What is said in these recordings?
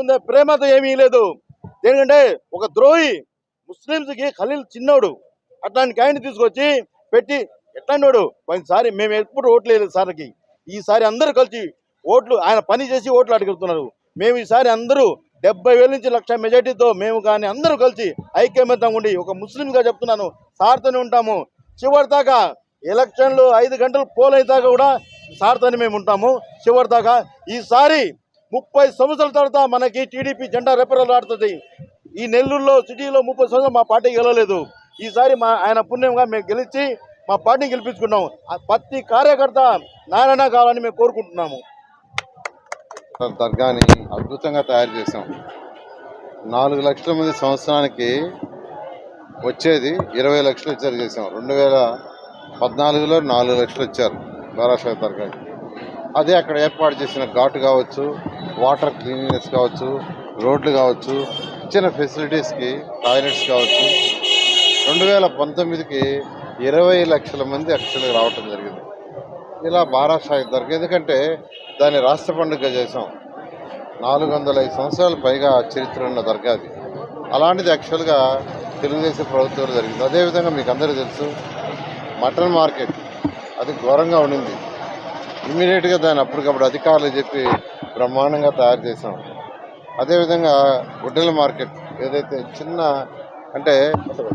ఉండే ప్రేమతో ఏమీ లేదు. ఎందుకంటే ఒక ద్రోహి ముస్లింస్కి ఖలీల్ చిన్నోడు. అట్లాంటి కాయని తీసుకొచ్చి పెట్టి ఎట్లాంటి పోయినసారి మేము ఎప్పుడు ఓట్లు వేయలేదు సార్కి. ఈసారి అందరూ కలిసి ఓట్లు ఆయన పని చేసి ఓట్లు అడుగుతున్నారు. మేము ఈసారి అందరూ డెబ్బై వేల నుంచి లక్ష మెజార్టీతో మేము కానీ అందరూ కలిసి ఐక్యమత్యంగా ఉండి ఒక ముస్లింగా చెప్తున్నాను. సార్తోనే ఉంటాము. చివరి దాకా ఎలక్షన్లు ఐదు గంటలు పోల్ అయిదాకా కూడా సార్తోనే మేము ఉంటాము. చివరి దాకా ఈసారి ముప్పై సంవత్సరాల తర్వాత మనకి టీడీపీ జెండా రెపరెలు ఆడుతుంది ఈ నెల్లూరులో సిటీలో ముప్పై సంవత్సరాలు మా పార్టీ గెలవలేదు. ఈసారి మా ఆయన పుణ్యంగా మేము గెలిచి మా పార్టీని గెలిపించుకున్నాము. ఆ ప్రతి కార్యకర్త నారాయణ కావాలని మేము కోరుకుంటున్నాము. దర్గాని అద్భుతంగా తయారు చేసాం నాలుగు లక్షల మంది సంవత్సరానికి వచ్చేది ఇరవై లక్షలు వచ్చారు చేసాం రెండు వేల పద్నాలుగులో నాలుగు లక్షలు ఇచ్చారు బారాషా దర్గాకి అదే అక్కడ ఏర్పాటు చేసిన ఘాటు కావచ్చు వాటర్ క్లీనినెస్ కావచ్చు రోడ్లు కావచ్చు ఇచ్చిన ఫెసిలిటీస్కి టాయిలెట్స్ కావచ్చు రెండు వేల పంతొమ్మిదికి ఇరవై లక్షల మంది యాక్చువల్గా రావటం జరిగింది. ఇలా బారాషాయి దర్గా ఎందుకంటే దాన్ని రాష్ట్ర పండుగ చేసాం నాలుగు వందల ఐదు సంవత్సరాల పైగా చరిత్ర ఉన్న దర్గాది అలాంటిది యాక్చువల్గా తెలుగుదేశం ప్రభుత్వంలో జరిగింది. అదేవిధంగా మీకు అందరూ తెలుసు మటన్ మార్కెట్ అది ఘోరంగా ఉండింది. ఇమీడియట్గా దాన్ని అప్పటికప్పుడు అధికారులు చెప్పి బ్రహ్మాండంగా తయారు చేసాం అదేవిధంగా గుడ్డల మార్కెట్ ఏదైతే చిన్న అంటే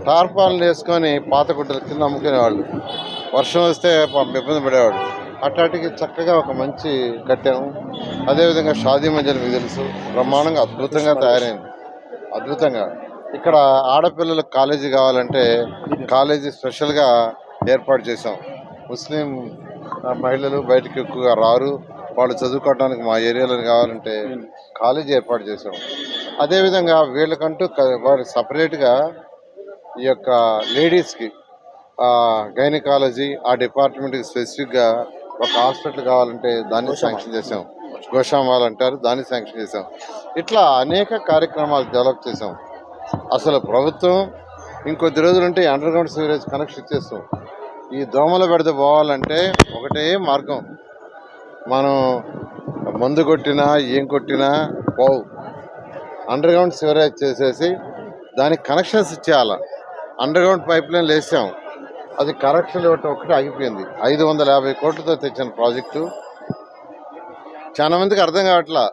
టార్పాలను వేసుకొని పాత గుడ్డలు కింద అమ్ముకునేవాళ్ళు. వర్షం వస్తే ఇబ్బంది పడేవాడు అట్టాటికి చక్కగా ఒక మంచి కట్టాము అదేవిధంగా షాదీ మంజలు మీకు తెలుసు. బ్రహ్మాండంగా అద్భుతంగా తయారైంది. అద్భుతంగా. ఇక్కడ ఆడపిల్లలకు కాలేజీ కావాలంటే కాలేజీ స్పెషల్గా ఏర్పాటు చేసాం ముస్లిం మహిళలు బయటకు ఎక్కువగా రారు. వాళ్ళు చదువుకోవడానికి మా ఏరియాలో కావాలంటే కాలేజీ ఏర్పాటు చేసాం అదేవిధంగా వీళ్ళకంటూ వారు సపరేట్గా ఈ యొక్క లేడీస్కి గైనకాలజీ ఆ డిపార్ట్మెంట్కి స్పెసిఫిక్గా ఒక హాస్పిటల్ కావాలంటే దాన్ని శాంక్షన్ చేసాం గోషామాల్ అంటారు దాన్ని శాంక్షన్ చేసాం ఇట్లా అనేక కార్యక్రమాలు డెవలప్ చేసాం అసలు ప్రభుత్వం ఇంకొద్ది రోజులుంటే అండర్ గ్రౌండ్ సివరేజ్ కనెక్షన్ ఇచ్చేస్తాం. ఈ దోమల పెడితే పోవాలంటే ఒకటే మార్గం. మనం మందు కొట్టినా ఏం కొట్టినా పోవు. అండర్ గ్రౌండ్ సివరేజ్ చేసేసి దానికి కనెక్షన్స్ ఇచ్చేయాల. అండర్ గ్రౌండ్ పైప్ లైన్ వేసాం అది కరెక్షన్ ఇవ్వటం ఒకటి ఆగిపోయింది. ఐదు వందల యాభై కోట్లతో తెచ్చిన ప్రాజెక్టు. చాలా మందికి అర్థం కావట్లా.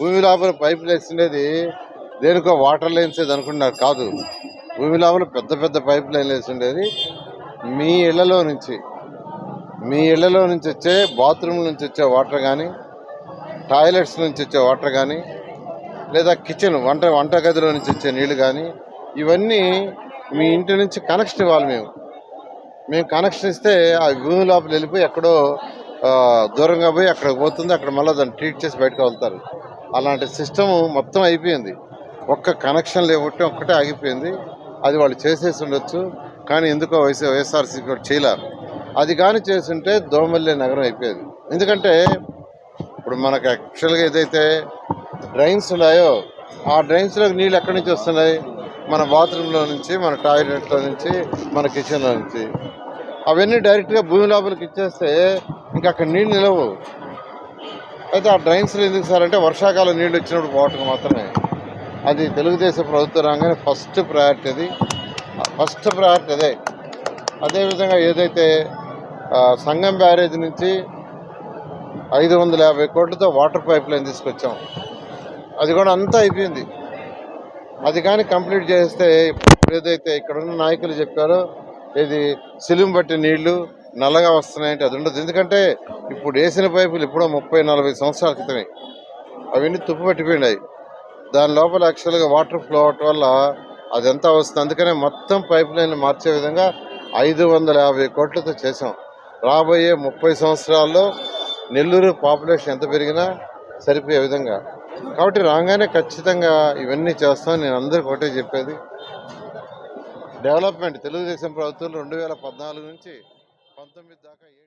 భూమి లోపల పైపులు వేసిండేది దేనికో వాటర్ లైన్స్ ఏది అనుకుంటున్నారు. కాదు. భూమి లోపల పెద్ద పెద్ద పైప్ లైన్లు వేసిండేది మీ ఇళ్ళలో నుంచి మీ ఇళ్ళలో నుంచి వచ్చే బాత్రూమ్ నుంచి వచ్చే వాటర్ కానీ టాయిలెట్స్ నుంచి వచ్చే వాటర్ కానీ లేదా కిచెన్ వంట వంట గదిలో నుంచి వచ్చే నీళ్ళు కానీ ఇవన్నీ మీ ఇంటి నుంచి కనెక్షన్ ఇవ్వాలి మేము. మేము కనెక్షన్ ఇస్తే ఆ భూమి లోపల వెళ్ళిపోయి ఎక్కడో దూరంగా పోయి అక్కడికి పోతుంది అక్కడ మళ్ళీ దాన్ని ట్రీట్ చేసి బయటకు వెళ్తారు. అలాంటి సిస్టమ్ మొత్తం అయిపోయింది. ఒక్క కనెక్షన్ లేకపోతే ఒక్కటే ఆగిపోయింది. అది వాళ్ళు చేసేసి ఉండొచ్చు. కానీ ఎందుకో వైఎస్ వైఎస్ఆర్సీపీ కూడా చేయలేరు అది కానీ చేస్తుంటే దోమల్లే నగరం అయిపోయేది. ఎందుకంటే ఇప్పుడు మనకు యాక్చువల్గా ఏదైతే డ్రైన్స్ ఉన్నాయో ఆ డ్రైన్స్లోకి నీళ్ళు ఎక్కడి నుంచి వస్తున్నాయి? మన బాత్రూంలో నుంచి మన టాయిలెట్లో నుంచి మన కిచెన్లో నుంచి. అవన్నీ డైరెక్ట్గా భూమి లోపలికి ఇచ్చేస్తే ఇంకా అక్కడ నీళ్ళు నిలవు. అయితే ఆ డ్రైన్స్లో ఎందుకు సార్ అంటే వర్షాకాలం నీళ్ళు వచ్చినప్పుడు పోవటం మాత్రమే. అది తెలుగుదేశం ప్రభుత్వం రాగానే ఫస్ట్ ప్రయారిటీ అది. ఫస్ట్ ప్రయారిటీ అదే. అదేవిధంగా ఏదైతే సంగం బ్యారేజ్ నుంచి ఐదు వందల యాభై కోట్లతో వాటర్ పైప్ లైన్ తీసుకొచ్చాం. అది కూడా అంతా అయిపోయింది. అది కానీ కంప్లీట్ చేస్తే ఏదైతే ఇక్కడ ఉన్న నాయకులు చెప్పారో ఇది సిలుం బట్టి నీళ్ళు నల్లగా వస్తున్నాయంటే అది ఉండదు. ఎందుకంటే ఇప్పుడు వేసిన పైపులు ఇప్పుడో ముప్పై నలభై సంవత్సరాల క్రితమే. అవన్నీ తుప్పు పట్టిపోయినాయి. దాని లోపల యాక్చువల్గా వాటర్ ఫ్లో అవటం వల్ల అదంతా వస్తుంది. అందుకనే మొత్తం పైప్ లైన్ మార్చే విధంగా ఐదు వందల యాభై కోట్లతో చేసాం రాబోయే ముప్పై సంవత్సరాల్లో నెల్లూరు పాపులేషన్ ఎంత పెరిగినా సరిపోయే విధంగా. కాబట్టి రాగానే ఖచ్చితంగా ఇవన్నీ చేస్తాం. నేను అందరికీ ఒకటే చెప్పేది. డెవలప్మెంట్ తెలుగుదేశం ప్రభుత్వం రెండు వేల పద్నాలుగు నుంచి పంతొమ్మిది దాకా ఏ